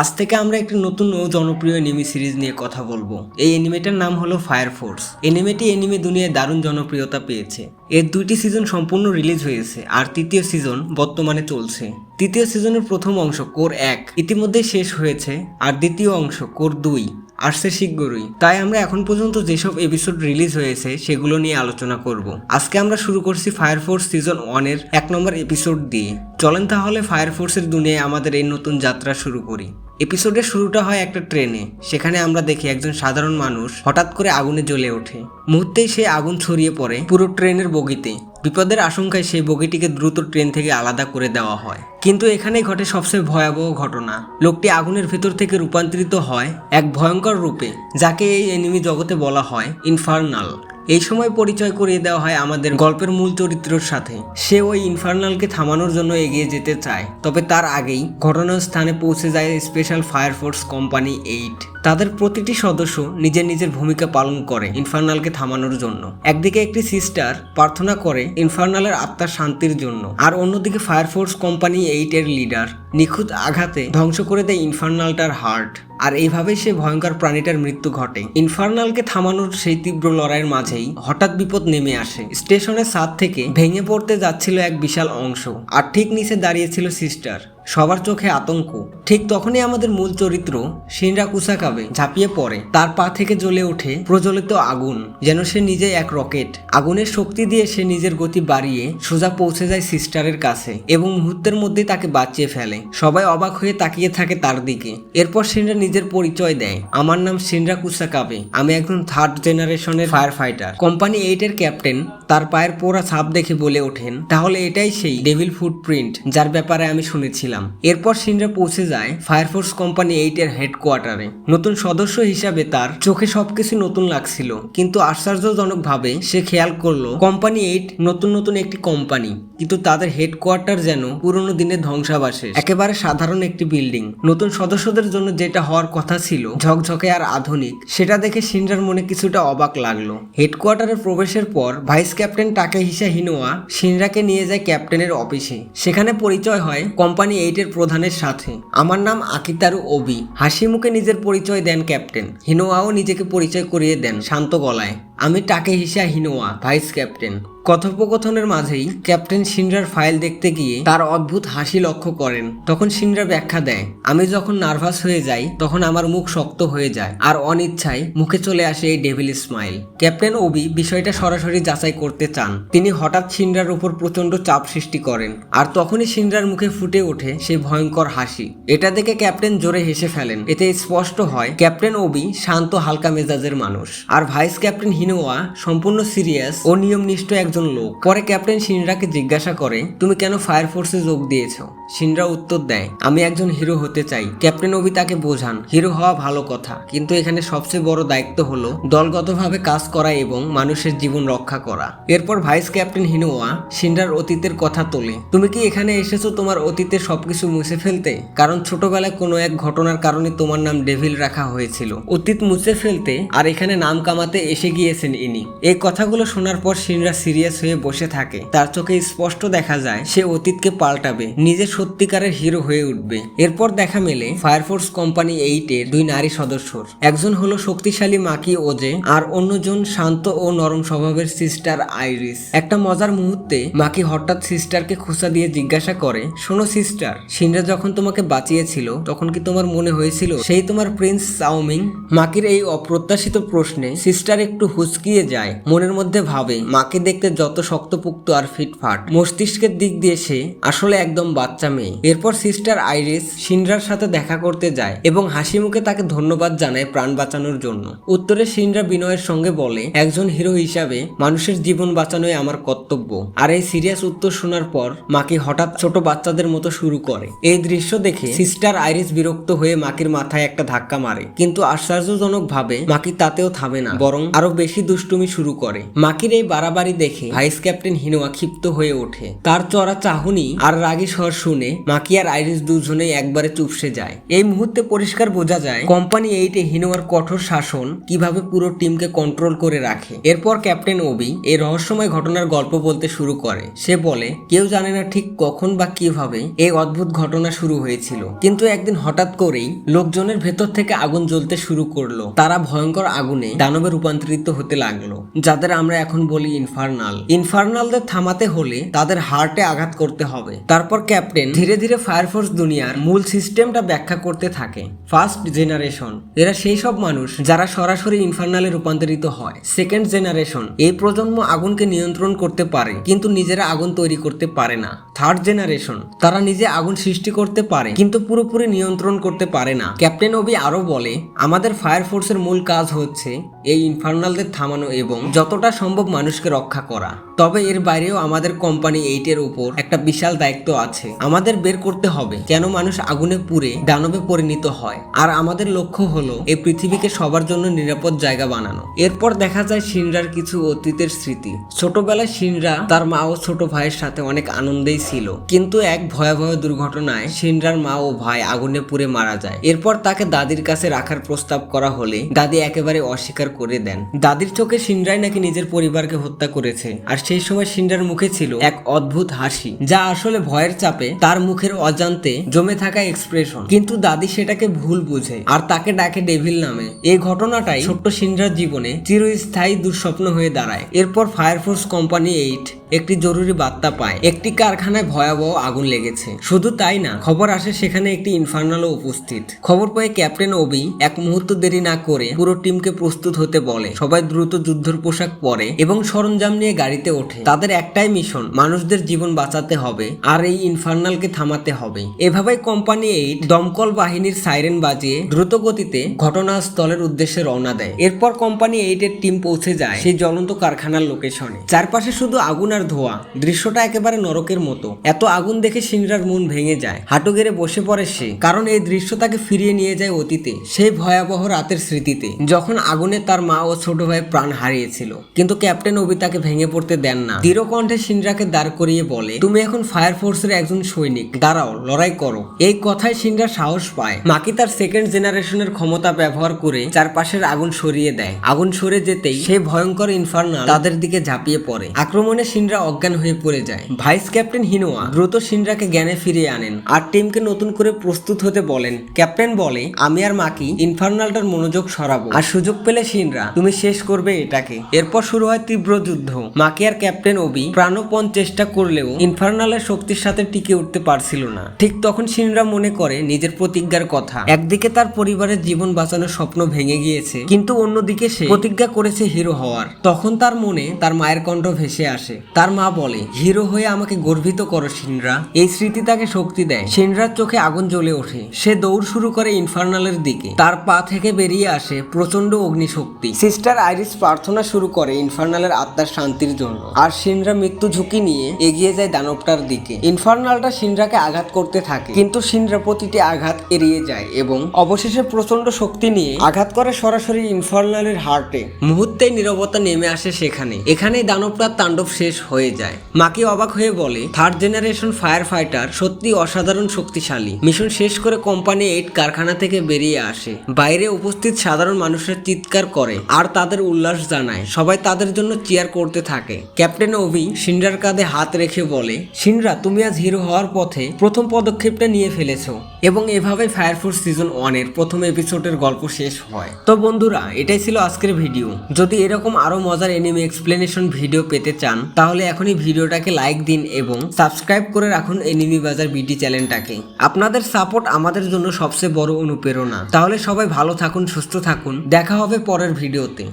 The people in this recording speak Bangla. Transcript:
আজ থেকে আমরা একটি নতুন ও জনপ্রিয় এনিমি সিরিজ নিয়ে কথা বলব। এই এনিমেটার নাম হলো ফায়ার ফোর্স এনিমেটি এনিমে দুনিয়ায় দারুণ জনপ্রিয়তা পেয়েছে। এর দুইটি সিজন সম্পূর্ণ রিলিজ হয়েছে, আর তৃতীয় সিজন বর্তমানে চলছে। তৃতীয় সিজনের প্রথম অংশ কোর এক ইতিমধ্যে শেষ হয়েছে, আর দ্বিতীয় অংশ কোর দুই। আসছে শীঘ্রই তাই আমরা এখন পর্যন্ত যেসব এপিসোড রিলিজ হয়েছে, সেগুলো নিয়ে আলোচনা করব। আজকে আমরা শুরু করছি ফায়ার ফোর্স সিজন ওয়ানের এক নম্বর এপিসোড দিয়ে। চলেন তাহলে ফায়ার ফোর্সের দুনিয়ায় আমাদের এই নতুন যাত্রা শুরু করি। এপিসোডের শুরুটা হয় একটা ট্রেনে। সেখানে আমরা দেখি একজন সাধারণ মানুষ হঠাৎ করে আগুনে জ্বলে ওঠে। মুহূর্তেই সে আগুন ছড়িয়ে পড়ে পুরো ট্রেনের বগিতে। বিপদের আশঙ্কায় সেই বগিটিকে দ্রুত ট্রেন থেকে আলাদা করে দেওয়া হয়। কিন্তু এখানেই ঘটে সবচেয়ে ভয়াবহ ঘটনা। লোকটি আগুনের ভেতর থেকে রূপান্তরিত হয় এক ভয়ঙ্কর রূপে, যাকে এই এনিমি জগতে বলা হয় ইনফার্নাল এই সময় পরিচয় করিয়ে দেওয়া হয় আমাদের গল্পের মূল চরিত্রের সাথে। সে ওই ইনফার্নালকে থামানোর জন্য এগিয়ে যেতে চায়, তবে তার আগেই ঘটনাস্থানে পৌঁছে যায় special fire force company eight তাদের প্রতিটি সদস্য নিজের নিজের ভূমিকা পালন করে ইনফার্নালকে থামানোর জন্য। একদিকে একটি সিস্টার প্রার্থনা করে ইনফার্নালের আত্মার শান্তির জন্য, আর অন্যদিকে ফায়ার ফোর্স কোম্পানি এইট এর লিডার নিখুঁত আঘাতে ধ্বংস করে দেয় ইনফার্নালটার হার্ট। আর এইভাবেই সে ভয়ঙ্কর প্রাণীটার মৃত্যু ঘটে। ইনফার্নালকে থামানোর সেই তীব্র লড়াইয়ের মাঝেই হঠাৎ বিপদ নেমে আসে। স্টেশনের ছাদ থেকে ভেঙে পড়তে যাচ্ছিল এক বিশাল অংশ, আর ঠিক নিচে দাঁড়িয়েছিল সিস্টার। সবার চোখে আতঙ্ক। ঠিক তখনই আমাদের মূল চরিত্র সিনরা কুসাকাবে ঝাঁপিয়ে পড়ে। তার পা থেকে জ্বলে ওঠে প্রজ্বলিত আগুন, যেন সে নিজে এক রকেট। আগুনের শক্তি দিয়ে সে নিজের গতি বাড়িয়ে সোজা পৌঁছে যায় সিস্টারের কাছে এবং মুহূর্তের মধ্যে তাকে বাঁচিয়ে ফেলে। সবাই অবাক হয়ে তাকিয়ে থাকে তার দিকে। এরপর সিনরা নিজের পরিচয় দেয়। আমার নাম সিনরা কুসাকাবে আমি একজন থার্ড জেনারেশনের ফায়ার ফাইটার কোম্পানি এইট এর ক্যাপ্টেন তার পায়ের পোড়া ছাপ দেখে বলে ওঠেন, তাহলে এটাই সেই ডেভিল ফুটপ্রিন্ট যার ব্যাপারে আমি শুনেছিলাম। এরপর সিনরা পৌঁছে যায় ফায়ারফোর্স কোম্পানি এইট এর হেডকোয়ার্টারে নতুন সদস্য হিসাবে তার চোখে সবকিছু নতুন লাগছিল, কিন্তু আশ্চর্যজনকভাবে সে খেয়াল করল কোম্পানি এইট নতুন নতুন একটি কোম্পানি কিন্তু তাদের হেডকোয়ার্টার যেন পুরনো দিনের ধ্বংসাবাসের একেবারে সাধারণ একটি বিল্ডিং নতুন সদস্যদের জন্য যেটা হওয়ার কথা ছিল ঝকঝকে আর আধুনিক, সেটা দেখে সিনরার মনে কিছুটা অবাক লাগল। হেডকোয়ার্টারে প্রবেশের পর ভাইস ক্যাপ্টেন টাকেহিসা হিনোয়া সিনরাকে নিয়ে যায় ক্যাপ্টেনের অফিসে। সেখানে পরিচয় হয় কোম্পানি এইটের প্রধানের সাথে। আমার নাম আকিতারু ওবি। হাসি মুখে নিজের পরিচয় দেন ক্যাপ্টেন। হিনোয়াও নিজেকে পরিচয় করিয়ে দেন শান্ত গলায়। আমি টাকে হিসা হিনোয়া ভাইস ক্যাপ্টেন কথোপকথনের মাঝেই ক্যাপ্টেন সিনরার ফাইল দেখতে গিয়ে তার অদ্ভুত হাসি লক্ষ্য করেন। তখন সিনরা ব্যাখ্যা দেয়, আমি যখন নার্ভাস হয়ে যাই, তখন আমার মুখ শক্ত হয়ে যায় আর অনিচ্ছায় মুখে চলে আসে এই ডেভিল স্মাইল ক্যাপ্টেন ওবি বিষয়টা সরাসরি যাচাই করতে চান। তিনি হঠাৎ সিনরার উপর প্রচণ্ড চাপ সৃষ্টি করেন আর তখনই সিনরার মুখে ফুটে ওঠে সেই ভয়ঙ্কর হাসি। এটা দেখে ক্যাপ্টেন জোরে হেসে ফেলেন। এতে স্পষ্ট হয় ক্যাপ্টেন ওবি শান্ত হালকা মেজাজের মানুষ আর ভাইস ক্যাপ্টেন হিনোয়া সম্পূর্ণ সিরিয়াস ও নিয়মনিষ্ঠ একজন লোক। পরে ক্যাপ্টেন সিনরাকে জিজ্ঞাসা করে, তুমি কেন ফায়ার ফোর্সে যোগ দিয়েছ? সিনরা উত্তর দেয়, আমি একজন হিরো হতে চাই। ক্যাপ্টেন ওবি তাকে বোঝান, হিরো হওয়া ভালো কথা। কিন্তু এখানে সবচেয়ে বড় দায়িত্ব হলো দলগতভাবে কাজ করা এবং মানুষের জীবন রক্ষা করা। এরপর ভাইস ক্যাপ্টেন হিনোয়া সিনরার অতীতের কথা তোলে, তুমি কি এখানে এসেছ তোমার অতীতের সবকিছু মুছে ফেলতে? কারণ ছোটবেলায় কোনো এক ঘটনার কারণে তোমার নাম ডেভিল রাখা হয়েছিল। অতীত মুছে ফেলতে আর এখানে নাম কামাতে এসে গিয়েছেন ইনি। এই কথাগুলো শোনার পর সিনরা সিরিয়াস হয়ে বসে থাকে। তার চোখে স্পষ্ট দেখা যায়, সে অতীতকে পাল্টাবে, নিজে সত্যিকারের হিরো হয়ে উঠবে। এরপর দেখা মেলে ফায়ারফোর্স কোম্পানি এইট এর দুই নারী সদস্যর। একজন হলো শক্তিশালী মাকি ওজে, আর অন্যজন শান্ত ও নরম স্বভাবের সিস্টার আইরিস। একটা মজার মুহূর্তে মাকি হঠাৎ সিস্টারকে খোঁচা দিয়ে জিজ্ঞাসা করে, শোনো সিস্টার সিনরা যখন তোমাকে বাঁচিয়েছিল, তখন কি তোমার মনে হয়েছিল, সেই তোমার প্রিন্স চাউমিং মাকির এই অপ্রত্যাশিত প্রশ্নে সিস্টার একটু হুচকিয়ে যায়। মনের মধ্যে ভাবে, মাকে দেখতে যত শক্তপুক্ত আর ফিটফাট। মস্তিষ্কের দিক দিয়ে সে আসলে একদম বাচ্চা মেয়ে। এরপর সিস্টার আইরিস সিনরার সাথে দেখা করতে যায় এবং হাসি মুখে তাকে ধন্যবাদ জানায় প্রাণ বাঁচানোর জন্য। উত্তরে সিনরা বিনয়ের সঙ্গে বলে, একজন হিরো হিসাবে মানুষের জীবন বাঁচানোই আমার কর্তব্য। আর এই সিরিয়াস উত্তর শোনার পর মাকে হঠাৎ ছোট বাচ্চাদের মতো শুরু করে। এই দৃশ্য দেখে সিস্টার আইরিস বিরক্ত হয়ে মাকির মাথায় একটা ধাক্কা মারে। কিন্তু আশ্চর্যজনক ভাবে মাকি তাতেও থামে না, বরং আরও বেশি বেশি দুষ্টুমি শুরু করে। মাকির এই বাড়াবাড়ি দেখে ভাইস ক্যাপ্টেন হিনোয়া ক্ষিপ্ত হয়ে ওঠে। তার চড়া চাহনি আর রাগী স্বর শুনে মাকি আর আইরিস দুজনেই একবারে চুপসে যায়। এই মুহূর্তে পরিষ্কার বোঝা যায়, কোম্পানি এইটে হিনোয়ার কঠোর শাসন কীভাবে পুরো টিমকে কন্ট্রোল করে রাখে। এরপর ক্যাপ্টেন ওবি এই রহস্যময় ঘটনার গল্প বলতে শুরু করে। সে বলে, কেউ জানে না ঠিক কখন বা কীভাবে এই অদ্ভুত ঘটনা শুরু হয়েছিল। কিন্তু একদিন হঠাৎ করেই লোকজনের ভেতর থেকে আগুন জ্বলতে শুরু করল। তারা ভয়ঙ্কর আগুনে দানবে রূপান্তরিত হতে লাগল। যাদের আমরা এখন বলি ইনফার্নাল ইনফার্নালদের থামাতে হলে তাদের হার্টে আঘাত করতে হবে। তারপর ক্যাপ্টেন ধীরে ধীরে ফায়ারফোর্স দুনিয়ার মূল সিস্টেমটা ব্যাখ্যা করতে থাকে। ফার্স্ট জেনারেশন এরা সেই সব মানুষ যারা সরাসরি ইনফার্নালে রূপান্তরিত হয়। সেকেন্ড জেনারেশন এই প্রজন্ম আগুনকে নিয়ন্ত্রণ করতে পারে, কিন্তু নিজেরা আগুন তৈরি করতে পারে না। থার্ড জেনারেশন তারা নিজে আগুন সৃষ্টি করতে পারে, কিন্তু পুরোপুরি নিয়ন্ত্রণ করতে পারে না। ক্যাপ্টেন ওবি আরও বলে, আমাদের ফায়ার ফোর্সের মূল কাজ হচ্ছে এই ইনফার্নালদের থামানো এবং যতটা সম্ভব মানুষকে রক্ষা করা। তবে এর বাইরেও আমাদের কোম্পানি এইটের উপর একটা বিশাল দায়িত্ব আছে। আমাদের বের করতে হবে কেন মানুষ আগুনে পুড়ে দানবে পরিণত হয়। আর আমাদের লক্ষ্য হলো এই পৃথিবীকে সবার জন্য নিরাপদ জায়গা বানানো। এরপর দেখা যায় সিনরার কিছু অতীতের স্মৃতি। ছোটবেলায় সিনরা তার মা ও ছোট ভাইয়ের সাথে অনেক আনন্দেই ছিল। কিন্তু এক ভয়াবহ দুর্ঘটনায় সিনরার মা ও ভাই আগুনে পুড়ে মারা যায়। এরপর তাকে দাদির কাছে রাখার প্রস্তাব করা হলে দাদি একেবারে অস্বীকার করে দেন। দাদির চোখে সিনরাই নাকি নিজের পরিবারকে হত্যা করেছে। আর সেই সময় সিনরার মুখে ছিল এক অদ্ভুত হাসি, যা আসলে ভয়ের চাপে তার মুখের অজান্তে জমে থাকা এক্সপ্রেশন কিন্তু দাদি সেটাকে ভুল বুঝে, আর তাকে ডাকে ডেভিল নামে। এই ঘটনাটাই ছোট্ট সিনরার জীবনে চিরস্থায়ী দুঃস্বপ্ন হয়ে দাঁড়ায়। এরপর ফায়ারফোর্স কোম্পানি এইট একটি জরুরি বার্তা পায়। একটি কারখানায় ভয়াবহ আগুন লেগেছে। শুধু তাই না, খবর আসে সেখানে একটি ইনফার্নালও উপস্থিত। খবর পেয়ে ক্যাপ্টেন ওবি এক মুহূর্ত দেরি না করে পুরো টিমকে প্রস্তুত হতে বলে। সবাই দ্রুত যুদ্ধের পোশাক পরে এবং সরঞ্জাম নিয়ে গাড়িতে ওঠে। তাদের একটাই মিশন মানুষদের জীবন বাঁচাতে হবে আর এই ইনফার্নালকে থামাতে হবে। এভাবেই কোম্পানি এইট দমকল বাহিনীর সাইরেন বাজিয়ে দ্রুত গতিতে ঘটনাস্থলের উদ্দেশ্যে রওনা দেয়। এরপর কোম্পানি এইটের টিম পৌঁছে যায় সেই জ্বলন্ত কারখানার লোকেশনে চারপাশে শুধু আগুন আর ধোয়া, দৃশ্যটা একেবারে নরকের মতো। এত আগুন দেখে সিনরার মন ভেঙে যায়। হাঁটু গেড়ে বসে পড়ে সে, কারণ এই দৃশ্য তাকে ফিরিয়ে নিয়ে যায় অতীতে, সেই ভয়াবহ রাতের স্মৃতিতে, যখন আগুনে তার মা ও ছোট ভাই প্রাণ হারিয়েছিল। কিন্তু ক্যাপ্টেন ওবি তাকে ভেঙে পড়তে দেন না। দৃঢ় কণ্ঠে সিনরাকে দাঁড় করিয়ে বলে, তুমি এখন ফায়ার ফোর্সের একজন সৈনিক। দাঁড়াও, লড়াই করো। এই কথায় সিনরা সাহস পায়। মাকি তার সেকেন্ড জেনারেশনের ক্ষমতা ব্যবহার করে চারপাশের আগুন সরিয়ে দেয়। আগুন সরে যেতেই সেই ভয়ঙ্কর ইনফার্নাল তাদের দিকে ঝাঁপিয়ে পড়ে। আক্রমণে সিনরা অজ্ঞান হয়ে পড়ে যায়। ভাইস ক্যাপ্টেন হিনোয়া দ্রুত সিনরাকে জ্ঞানে ফিরিয়ে আনেন আর টিমকে নতুন করে প্রস্তুত হতে বলেন। ক্যাপ্টেন বলে, আমি আর মাকি ইনফার্নালটার মনোযোগ সরাবো। আর সুযোগ পেলে সিনরা তুমি শেষ করবে এটাকে। এরপর শুরু হয় তীব্র যুদ্ধ। মাকি আর ক্যাপ্টেন ওবি প্রাণপণ চেষ্টা করলেও ইনফার্নালের শক্তির সাথে টিকে উঠতে পারছিল না। ঠিক তখন সিনরা মনে করে নিজের প্রতিজ্ঞার কথা। একদিকে তার পরিবারের জীবন বাঁচানোর স্বপ্ন ভেঙে গিয়েছে, কিন্তু অন্যদিকে সে প্রতিজ্ঞা করেছে হিরো হওয়ার। তখন তার মনে তার মায়ের কণ্ঠ ভেসে আসে। তার মা বলে, হিরো হয়ে আমাকে গর্বিত করো সিনরা এই স্মৃতি তাকে শক্তি দেয়। সিনরার চোখে আগুন জ্বলে ওঠে। সে দৌড় শুরু করে ইনফার্নালের দিকে। তার পা থেকে বেরিয়ে আসে প্রচণ্ড অগ্নিশক্তি। সিস্টার আইরিস প্রার্থনা শুরু করে ইনফার্নালের আত্মার শান্তির জন্য। আর সিনরা মৃত্যু ঝুঁকি নিয়ে এগিয়ে যায় দানবটার দিকে। ইনফার্নালটা সিনরাকে আঘাত করতে থাকে, কিন্তু সিনরা প্রতিটি আঘাত এড়িয়ে যায় এবং অবশেষে প্রচণ্ড শক্তি নিয়ে আঘাত করে সরাসরি ইনফার্নালের হার্টে। মুহূর্তেই নীরবতা নেমে আসে সেখানে। এখানেই দানবটার তাণ্ডব শেষ হয়ে যায়। মাকে অবাক হয়ে বলে, থার্ড জেনারেশন ফায়ার ফাইটার সত্যি অসাধারণ শক্তিশালী। মিশন শেষ করে কোম্পানি এইট কারখানা থেকে বেরিয়ে আসে। বাইরে উপস্থিত সাধারণ মানুষের চিৎকার করে, আর তাদের উল্লাস জানায়। সবাই তাদের জন্য চেয়ার করতে থাকে। ক্যাপ্টেন ওভি সিনরার কাঁধে হাত রেখে বলে সিনরা তুমি আজ হিরো হওয়ার পথে প্রথম পদক্ষেপটা নিয়ে ফেলেছো এবং এভাবে ফায়ার ফোর্স সিজন ওয়ানের প্রথম এপিসোডের গল্প শেষ হয়। তো বন্ধুরা, এটাই ছিল আজকের ভিডিও যদি এরকম আরও মজার এনিমি এক্সপ্লেনেশন ভিডিও পেতে চান, তাহলে এখনই ভিডিওটাকে লাইক দিন এবং সাবস্ক্রাইব করে রাখুন এনিমি বাজার বিডি চ্যানেলটাকে আপনাদের সাপোর্ট আমাদের জন্য সবচেয়ে বড় অনুপ্রেরণা। তাহলে সবাই ভালো থাকুন, সুস্থ থাকুন। দেখা হবে পরের ভিডিওতে